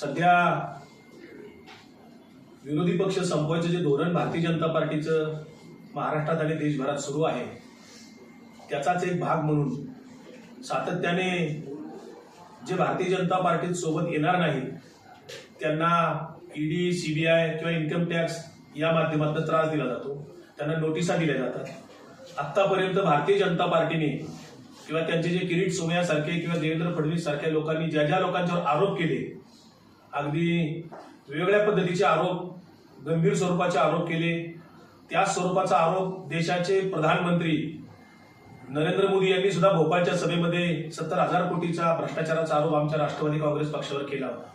सध्या विरोधी पक्ष संपवायचं जे धोरण भारतीय जनता पार्टीचं महाराष्ट्रात आणि देशभरात सुरू आहे त्याचाच एक भाग म्हणून सातत्याने जे भारतीय जनता पार्टीत सोबत येणार नाही त्यांना ईडी आय किंवा इन्कम टॅक्स या माध्यमातून त्रास दिला जातो. त्यांना नोटिसा दिल्या जातात. आत्तापर्यंत भारतीय जनता पार्टीने किंवा त्यांचे जे किरीट सोमयासारखे किंवा देवेंद्र फडणवीस सारख्या लोकांनी ज्या ज्या लोकांच्यावर आरोप केले अगदी वेगवेगळ्या पद्धतीचे आरोप गंभीर स्वरूपाचे आरोप केले. त्याच स्वरूपाचा आरोप देशाचे प्रधानमंत्री नरेंद्र मोदी यांनी सुद्धा भोपाळच्या सभेमध्ये सत्तर हजार कोटीचा भ्रष्टाचाराचा आरोप आमच्या राष्ट्रवादी काँग्रेस पक्षावर केला होता.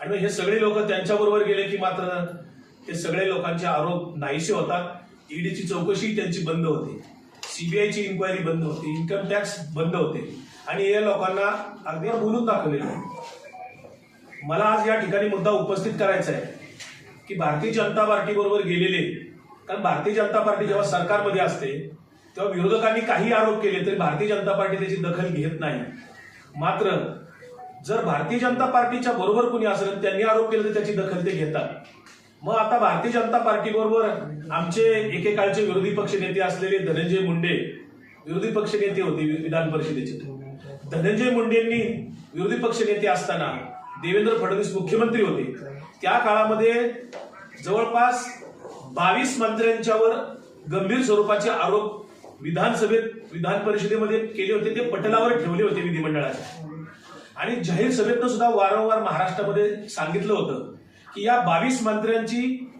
आणि मग हे सगळे लोक त्यांच्याबरोबर गेले की मात्र हे सगळे लोकांचे आरोप नाहीसे होतात. ईडीची चौकशी त्यांची बंद होती. सीबीआयची इन्क्वायरी बंद होती. इन्कम टॅक्स बंद होते. आणि या लोकांना अगदी बोलून दाखवलेलं मला आज या ठिकाणी मुद्दा उपस्थित करायचा आहे की भारतीय जनता पार्टी बरोबर गेलेले कारण भारतीय जनता पार्टी जेव्हा सरकारमध्ये असते तेव्हा विरोधकांनी काही आरोप केले तरी भारतीय जनता पार्टी त्याची दखल घेत नाही. मात्र जर भारतीय जनता पार्टीच्या बरोबर कुणी असेल त्यांनी आरोप केले तर त्याची दखल ते घेतात. मग आता भारतीय जनता पार्टी बरोबर आमचे एकेकाळचे विरोधी पक्ष नेते असलेले धनंजय मुंडे विरोधी पक्ष नेते होते विधान परिषदेचे. धनंजय मुंडेंनी विरोधी पक्ष नेते असताना देवेंद्र फडणवीस मुख्यमंत्री होते. त्या काळामध्ये जवळपास बावीस मंत्र्यांच्यावर गंभीर स्वरूपाचे आरोप विधानसभेत विधान परिषदेमध्ये केले होते. ते पटलावर ठेवले होते विधिमंडळाच्या आणि जाहीर सभेतनं सुद्धा वारंवार महाराष्ट्रामध्ये सांगितलं होतं की या बावीस मंत्र्यांची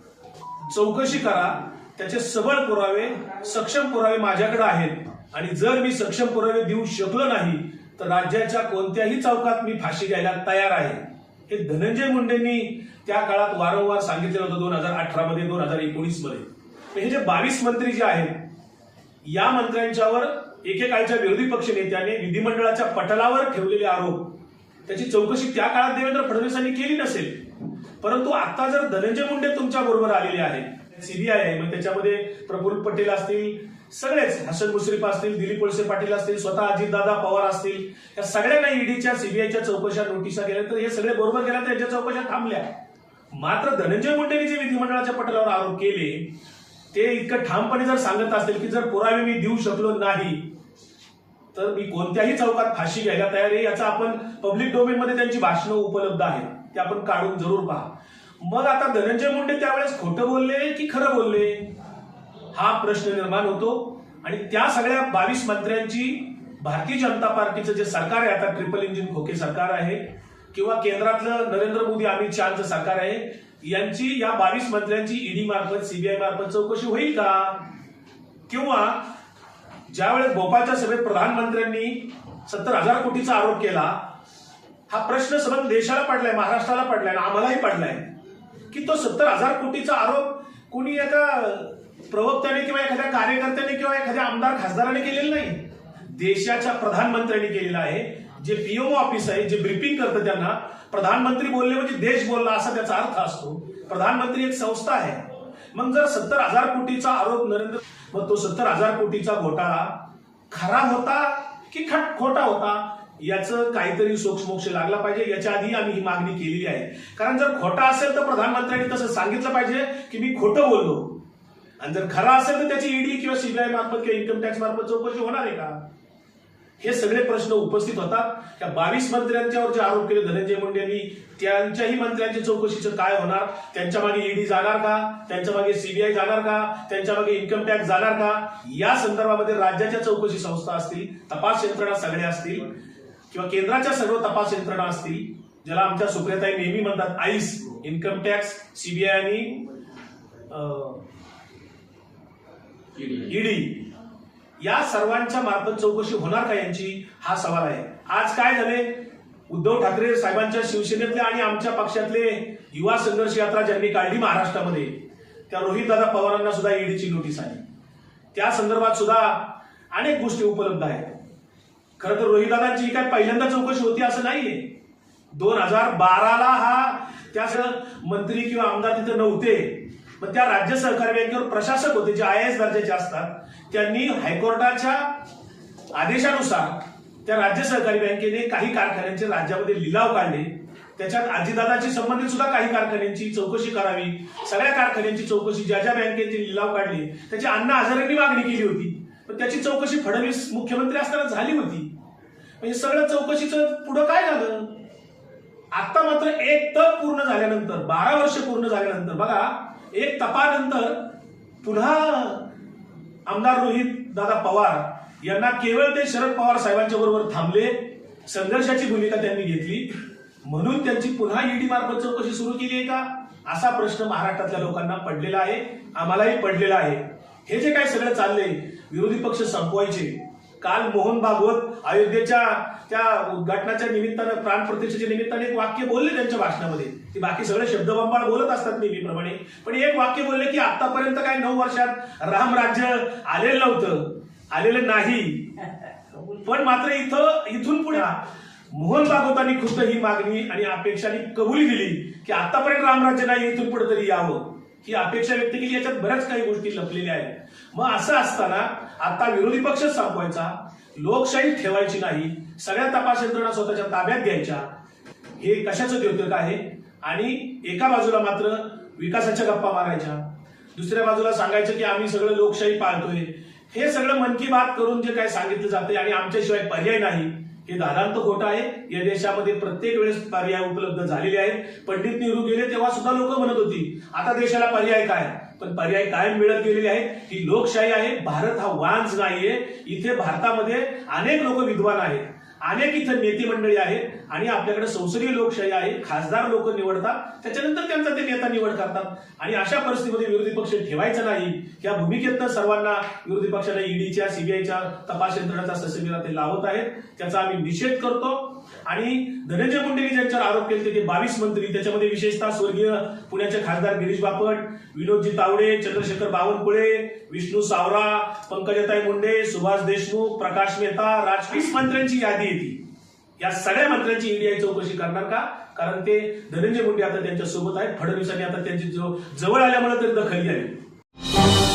चौकशी करा. त्याचे सबळ पुरावे सक्षम पुरावे माझ्याकडे आहेत. आणि जर मी सक्षम पुरावे देऊ शकलो नाही तर राज्याच्या कोणत्याही चौकात मी फाशी घ्यायला तयार आहे. हे धनंजय मुंडेंनी त्या काळात वारंवार सांगितलं होतं दोन हजार अठरा मध्ये दोन हजार एकोणीसमध्ये हे जे बावीस मंत्री जे आहेत या मंत्र्यांच्यावर एकेकाळच्या विरोधी पक्ष नेत्याने विधिमंडळाच्या पटलावर ठेवलेले आरोप त्याची चौकशी त्या काळात देवेंद्र फडणवीसांनी केली नसेल. परंतु आता जर धनंजय मुंडे तुमच्या बरोबर आलेले आहेत सीबीआय आहे मग त्याच्यामध्ये प्रफुल्ल पटेल असतील सगळेच हसन मुश्रीफ असतील दिलीप वळसे पाटील असतील स्वतः अजितदादा पवार असतील या सगळ्यांना ईडीच्या सीबीआयच्या चौकशा नोटिसा गेल्या तर हे सगळे बरोबर गेल्या तर याच्या चौकशा थांबल्या. मात्र धनंजय मुंडेंनी जे विधिमंडळाच्या पटलावर आरोप केले ते इतकं ठामपणे जर सांगत असतील की जर पुरावे मी देऊ शकलो नाही तर मी कोणत्याही चौकात फाशी घ्यायला तयार आहे याचा आपण पब्लिक डोमेन मध्ये त्यांची भाषणं उपलब्ध आहेत ते आपण काढून जरूर पहा. मग आता धनंजय मुंडे त्यावेळेस खोटं बोलले की खरं बोलले? हा प्रश्न निर्माण होतो. आणि त्या सगळ्या बावीस मंत्र्यांची भारतीय जनता पार्टीचं जे सरकार आहे आता ट्रिपल इंजिन खोके सरकार आहे किंवा केंद्रातलं नरेंद्र मोदी अमित शहाचं सरकार आहे यांची या बावीस मंत्र्यांची ईडी मार्फत सीबीआय मार्फत चौकशी होईल का? किंवा ज्यावेळेस भोपाळच्या सभेत प्रधानमंत्र्यांनी सत्तर हजार कोटीचा आरोप केला हा प्रश्न समज देशाला पडलाय महाराष्ट्राला पडलाय आणि आम्हालाही पडलाय की तो सत्तर हजार कोटीचा आरोप कोणी एका प्रवक्त्याने किंवा एखाद्या कार्यकर्त्याने किंवा एखाद्या आमदार खासदाराने केलेलं नाही. देशाच्या प्रधानमंत्र्यांनी केलेलं आहे. जे पीएमओ ऑफिस आहे जे ब्रिफिंग करतं त्यांना प्रधानमंत्री बोलले म्हणजे देश बोलला असा त्याचा अर्थ असतो. प्रधानमंत्री एक संस्था आहे. मग जर सत्तर हजार कोटीचा आरोप नरेंद्र मग तो सत्तर हजार कोटीचा घोटाळा खरा होता की खट खोटा होता? याचं काहीतरी सोक्षमोक्ष लागला पाहिजे. याच्या आधी आम्ही ही मागणी केलेली आहे. कारण जर खोटा असेल तर प्रधानमंत्र्यांनी तसं सांगितलं पाहिजे की मी खोटं बोललो. आणि जर खरा असेल तर त्याची ईडी किंवा सीबीआय मार्फत किंवा इन्कम टॅक्स मार्फत चौकशी होणार आहे का? हे सगळे प्रश्न उपस्थित होतात. त्या बावीस मंत्र्यांच्यावर जे आरोप केले. धनंजय मुंडे यांनी त्यांच्याही मंत्र्यांच्या चौकशीचं काय होणार? त्यांच्या मागे ईडी जाणार का? त्यांच्या मागे सीबीआय जाणार का? त्यांच्या मागे इन्कम टॅक्स जाणार का? या संदर्भामध्ये राज्याच्या चौकशी संस्था असतील तपास यंत्रणा सगळ्या असतील किंवा केंद्राच्या सर्व तपास यंत्रणा असतील ज्याला आमच्या सुप्रियाताई नेहमी म्हणतात आईस इन्कम टॅक्स सीबीआय आणि ईडी. या सर्वांच्या मार्फत चौकशी होणार का यांची? हा सवाल आहे. आज काय झाले उद्धव ठाकरे साहेबांच्या शिवसेनेतले आणि आमच्या पक्षातले युवा संघर्ष यात्रा ज्यांनी काढली महाराष्ट्रामध्ये त्या रोहितदादा पवारांना सुद्धा ईडीची नोटीस आली. त्या संदर्भात सुद्धा अनेक गोष्टी उपलब्ध आहेत. खरं तर रोहितदादांची काय पहिल्यांदा चौकशी होती असं नाहीये. दोन हजार बाराला हा त्या मंत्री किंवा आमदार तिथे नव्हते. मग त्या राज्य सहकारी बँकेवर प्रशासक होते जे आय एस दर्जाचे असतात त्यांनी हायकोर्टाच्या आदेशानुसार त्या राज्य सहकारी बँकेने काही कारखान्यांचे राज्यामध्ये लिलाव काढले. त्याच्यात आजीदादाची संबंधित सुद्धा काही कारखान्यांची चौकशी करावी. सगळ्या कारखान्यांची चौकशी ज्या ज्या बँकेचे लिलाव काढले त्याची अण्णा हजारेंनी मागणी केली होती. पण त्याची चौकशी फडणवीस मुख्यमंत्री असताना झाली होती. म्हणजे सगळं चौकशीचं पुढं काय झालं? आता मात्र एक तप पूर्ण झाल्यानंतर बारा वर्ष पूर्ण झाल्यानंतर बघा एक तपानंतर पुन्हा आमदार रोहित दादा पवार यांना केवळ ते शरद पवार साहेबांच्या बरोबर थांबले संघर्षाची भूमिका त्यांनी घेतली. म्हणून त्यांची पुन्हा ईडी मार्फत चौकशी सुरू केली आहे का? असा प्रश्न महाराष्ट्रातल्या लोकांना पडलेला आहे आम्हालाही पडलेला आहे. हे जे काय सगळं चाललंय विरोधी पक्ष संपवायचे काल मोहन भागवत अयोध्येच्या त्या उद्घाटनाच्या निमित्तानं प्राण प्रतिष्ठेच्या निमित्ताने एक वाक्य बोलले त्यांच्या भाषणामध्ये. ते बाकी सगळे शब्दबंबाळ बोलत असतात नेहमीप्रमाणे पण एक वाक्य बोलले की आतापर्यंत काय नऊ वर्षात राम राज्य आलेलं नव्हतं. आलेलं नाही. पण मात्र इथं इथून पुढे मोहन भागवतांनी खुद्द ही मागणी आणि अपेक्षाने कबुली दिली की आतापर्यंत रामराज्य नाही इथून पुढे तरी यावं. ही अपेक्षा व्यक्त केली याच्यात बऱ्याच काही गोष्टी लपलेल्या आहेत. मग असं असताना आता विरोधी पक्ष संपवायचा लोकशाही ठेवायची नाही सगळ्या तपास यंत्रणा स्वतःच्या ताब्यात घ्यायच्या हे कशाचं द्योतक आहे? आणि एका बाजूला मात्र विकासाच्या गप्पा मारायच्या दुसऱ्या बाजूला सांगायचं की आम्ही सगळं लोकशाही पाळतोय. हे सगळं मन की बात करून जे काय सांगितलं जाते आणि आमच्याशिवाय पर्याय नाही हे दादांत खोटं आहे. या देशामध्ये प्रत्येक वेळेस पर्याय उपलब्ध झालेले आहेत. पंडित नेहरू गेले तेव्हा सुद्धा लोक म्हणत होती आता देशाला पर्याय काय? पण पर्याय कायम मिळत गेलेले आहेत ही लोकशाही आहे. भारत हा वांज नाहीये. इथे भारतामध्ये अनेक लोक विद्वान आहेत. अनेक इथं नेते मंडळी आहेत आणि आपल्याकडे संसदीय लोकशाही आहे खासदार लोक निवडतात त्याच्यानंतर त्यांचा ते नेता निवड करतात. आणि अशा परिस्थितीमध्ये विरोधी पक्ष ठेवायचा नाही. या भूमिकेतनं सर्वांना विरोधी पक्षाला ईडीच्या सीबीआयच्या तपास यंत्रणाचा ससेमीला ते लावत आहेत. त्याचा आम्ही निषेध करतो. आणि धनंजय मुंडेंनी ज्यांच्यावर आरोप केले ते बावीस मंत्री. त्याच्यामध्ये विशेषतः स्वर्गीय पुण्याचे खासदार गिरीश बापट विनोदजी तावडे चंद्रशेखर बावनकुळे विष्णू सावरा पंकजाताई मुंडे सुभाष देशमुख प्रकाश मेहता राजवीस मंत्र्यांची यादी येते. या सगळ्या मंत्र्यांची ईडीआय चौकशी करणार का? कारण ते धनंजय मुंडे आता त्यांच्यासोबत आहेत. फडणवीसांनी आता त्यांची जवळ आल्यामुळे तरी दखल घ्यावी